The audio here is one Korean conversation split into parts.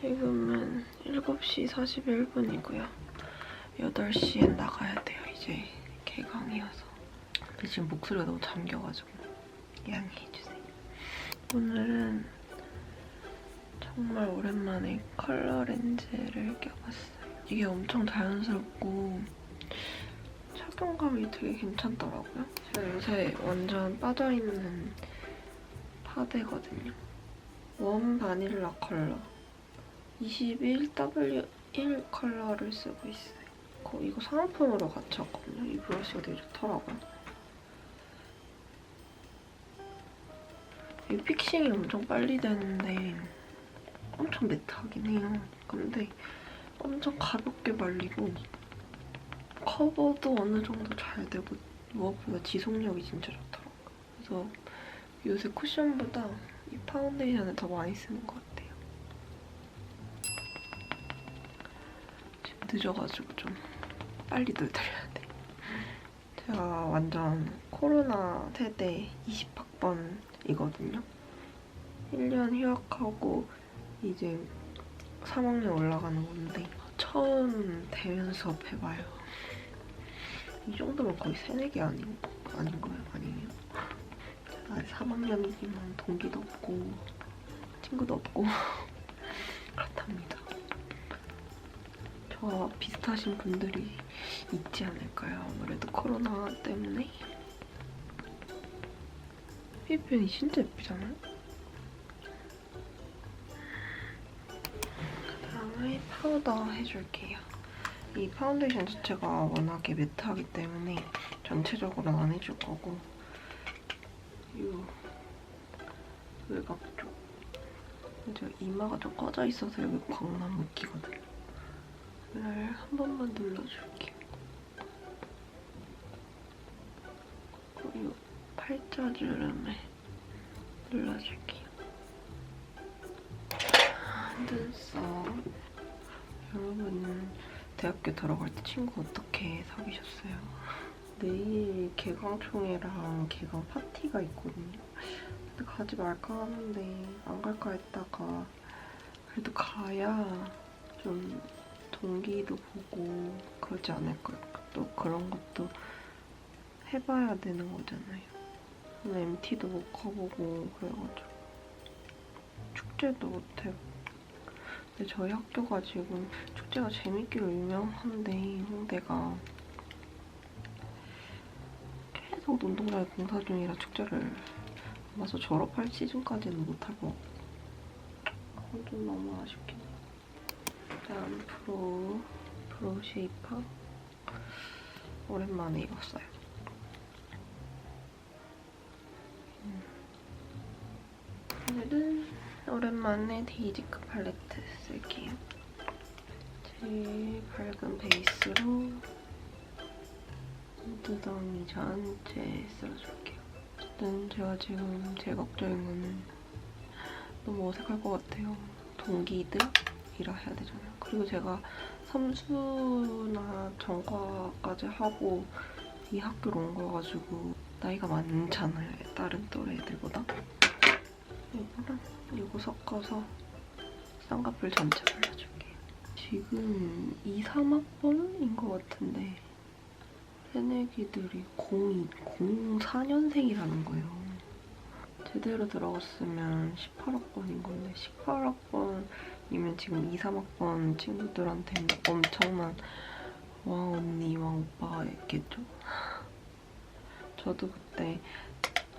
지금은 7시 41분이고요. 8시에 나가야 돼요, 이제. 개강이어서. 근데 지금 목소리가 너무 잠겨가지고 양해해주세요. 오늘은 정말 오랜만에 컬러 렌즈를 껴봤어요. 이게 엄청 자연스럽고 착용감이 되게 괜찮더라고요. 제가 요새 완전 빠져있는 파데거든요. 웜 바닐라 컬러 21W1 컬러를 쓰고 있어요. 거- 이거 사은품으로 같이 왔거든요. 이 브러쉬가 되게 좋더라고요. 이 픽싱이 엄청 빨리 되는데 엄청 매트하긴 해요. 근데 엄청 가볍게 말리고 커버도 어느 정도 잘 되고 무엇보다 지속력이 진짜 좋더라고요. 그래서 요새 쿠션보다 이 파운데이션을 더 많이 쓰는 것 같아요. 늦어가지고 좀 빨리 돌려야 돼. 제가 완전 코로나 세대 20학번이거든요. 1년 휴학하고 이제 3학년 올라가는 건데 처음 대면 수업 해봐요. 이 정도면 거의 새내기 아닌, 아닌 거예요? 아니에요? 아직 3학년이지만 동기도 없고 친구도 없고 그렇답니다. 저와 비슷하신 분들이 있지 않을까요? 아무래도 코로나 때문에 피부이 진짜 예쁘잖아요? 그 다음에 파우더 해줄게요. 이 파운데이션 자체가 워낙에 매트하기 때문에 전체적으로는 안 해줄 거고 이 외곽 쪽 이제 이마가 좀 꺼져 있어서 여기 광만 묶이거든요. 이를 한 번만 눌러줄게요. 그리고 팔자주름에 눌러줄게요. 눈썹 여러분은 대학교 들어갈 때 친구 어떻게 사귀셨어요? 내일 개강총회랑 개강 파티가 있거든요. 근데 가지 말까 하는데 안 갈까 했다가 그래도 가야 좀 동기도 보고 그러지 않을까요? 또 그런 것도 해봐야 되는 거잖아요. MT도 못 가보고 그래가지고 축제도 못해고 근데 저희 학교가 지금 축제가 재밌기로 유명한데 홍대가 계속 운동장에 공사 중이라 축제를 아마서 졸업할 시즌까지는 못할 것 같고 좀 너무 아쉽긴 일단 프로 프로 쉐이퍼 오랜만에 입었어요. 음. 오늘은 오랜만에 데이지크 팔레트 쓸게요. 제일 밝은 베이스로 두덩이 전체 쓸어줄게요. 어쨌든 제가 지금 제일 걱정인 거는 너무 어색할 것 같아요. 동기들 이라 해야 되잖아요. 그리고 제가 삼수나 전과까지 하고 이 학교로 온 거가지고 나이가 많잖아요. 다른 또래 애들보다. 이거랑 이거 섞어서 쌍꺼풀 전체 발라줄게요. 지금 2, 3학번인 것 같은데 새내기들이 02, 04년생이라는 거예요. 제대로 들어갔으면 18학번인 건데 18학번 이면 지금 2, 3학번 친구들한테는 엄청난 왕 언니, 왕 오빠가 있겠죠? 저도 그때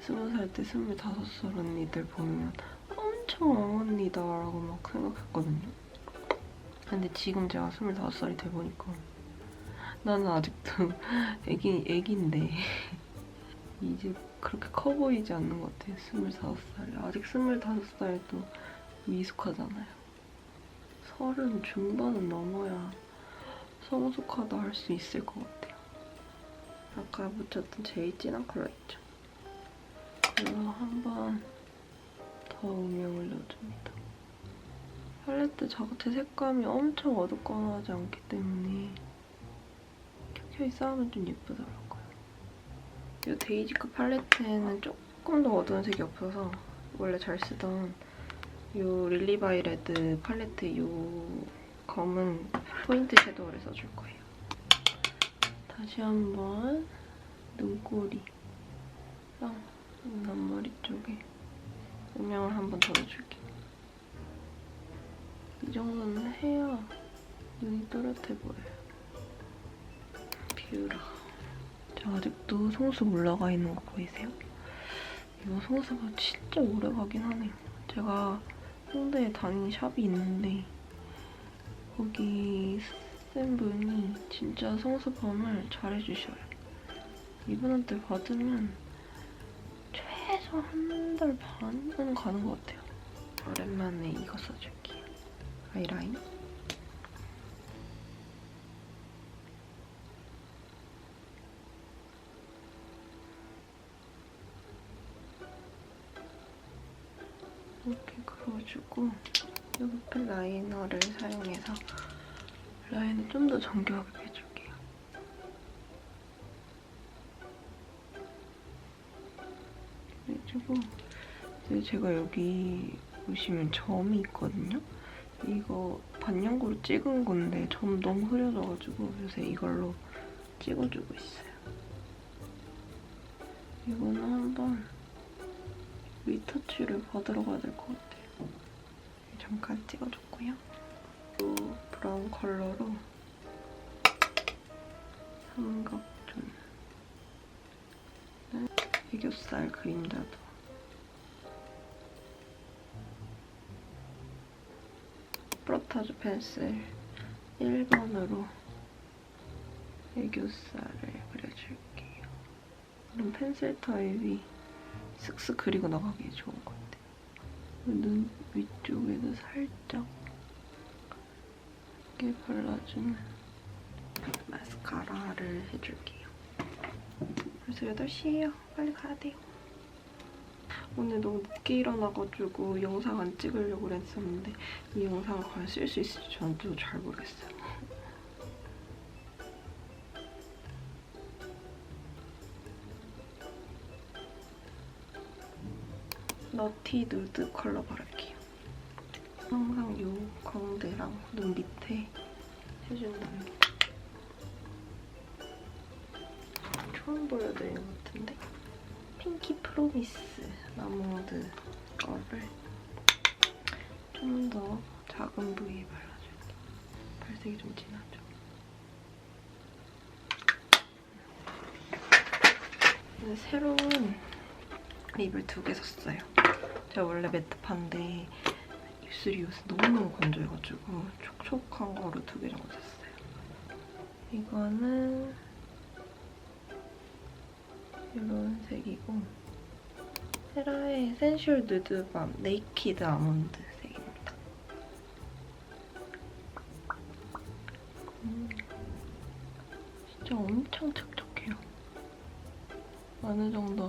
스무 살 때 스물다섯 살 언니들 보면 엄청 왕 언니다 라고 막 생각했거든요. 근데 지금 제가 스물다섯 살이 돼보니까 나는 아직도 애기, 애기인데 이제 그렇게 커 보이지 않는 것 같아요. 스물다섯 살이. 아직 스물다섯 살도 미숙하잖아요. 서른 중반은 넘어야 성숙하다 할 수 있을 것 같아요. 아까 묻혔던 제일 진한 컬러 있죠? 그래서 한번 더 음영을 넣어줍니다. 팔레트 자체 색감이 엄청 어둡거나 하지 않기 때문에 켜켜이 쌓으면 좀 예쁘더라고요. 이 데이지크 팔레트에는 조금 더 어두운 색이 없어서 원래 잘 쓰던 요 릴리바이 레드 팔레트 요 검은 포인트 섀도우를 써줄 거예요. 다시 한번 눈꼬리랑 앞머리 쪽에 음영을 한번 덜어줄게요. 이 정도는 해야 눈이 또렷해 보여요. 뷰라. 저 아직도 속눈썹 올라가 있는 거 보이세요? 이거 속눈썹이 진짜 오래 가긴 하네요. 제가 홍대에 다니는 샵이 있는데 거기 쌤분이 진짜 속눈썹펌을 잘해주셔요. 이분한테 받으면 최소 한 달 반은 가는 것 같아요. 오랜만에 이거 써줄게요. 아이라인. 그어주고 옆에 라이너를 사용해서 라인을 좀 더 정교하게 해줄게요. 그리고 제가 여기 보시면 점이 있거든요. 이거 반영구로 찍은 건데 점 너무 흐려져가지고 요새 이걸로 찍어주고 있어요. 이거는 한번 리터치를 받으러 가야 될 것 같아요. 잠깐 찍어줬고요. 또 브라운 컬러로 삼각존 애교살 그림자도 프로타주 펜슬 1번으로 애교살을 그려줄게요. 이런 펜슬 타입이 슥슥 그리고 나가기 좋은 것 같아요. 눈 위쪽에도 살짝 이렇게 발라주는 마스카라를 해줄게요. 벌써 8시예요. 빨리 가야 돼요. 오늘 너무 늦게 일어나가지고 영상 안 찍으려고 그랬었는데 이 영상을 과연 쓸 수 있을지 저는 좀잘 모르겠어요. 너티 누드 컬러 바를게요. 항상 이 광대랑 눈 밑에 해준답니다. 처음 보여드리는 것 같은데? 핑키 프로미스 라모드 거를 좀 더 작은 부위에 발라줄게요. 발색이 좀 진하죠? 새로운 립을 두 개 샀어요. 제가 원래 매트파인데 입술이 요새 너무너무 건조해가지고 촉촉한 거로 두 개 정도 샀어요. 이거는 이런 색이고 세라의 센슈얼 누드밤 네이키드 아몬드 색입니다. 음, 진짜 엄청 촉촉해요. 어느 정도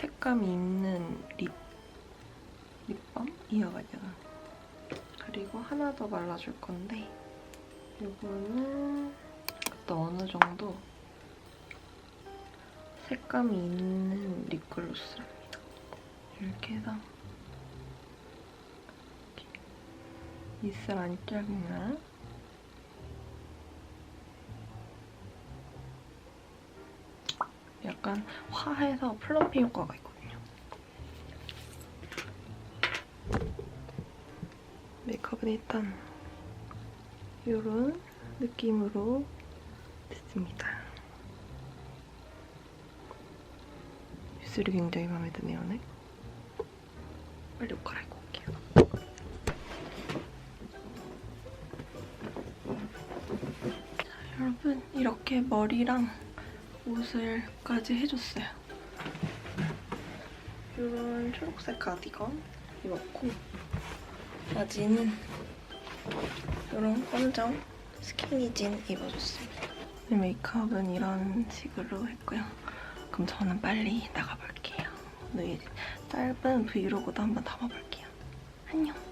색감이 있는 립? 이어가냐. 그리고 하나 더 발라줄 건데 이거는 그때 어느 정도 색감이 있는 립글로스랍니다. 이렇게 해서 이렇게 입술 안짝이나 약간 화해서 플럼핑 효과가 있거 메이크업은 일단 이런 느낌으로 됐습니다. 입술이 굉장히 마음에 드네요, 네? 빨리 옷 갈아입고 올게요. 자, 여러분 이렇게 머리랑 옷을까지 해줬어요. 이런 초록색 가디건 입었고 바지는 이런 검정 스키니진 입어줬습니다. 메이크업은 이런 식으로 했고요. 그럼 저는 빨리 나가볼게요. 오늘 짧은 브이로그도 한번 담아볼게요. 안녕.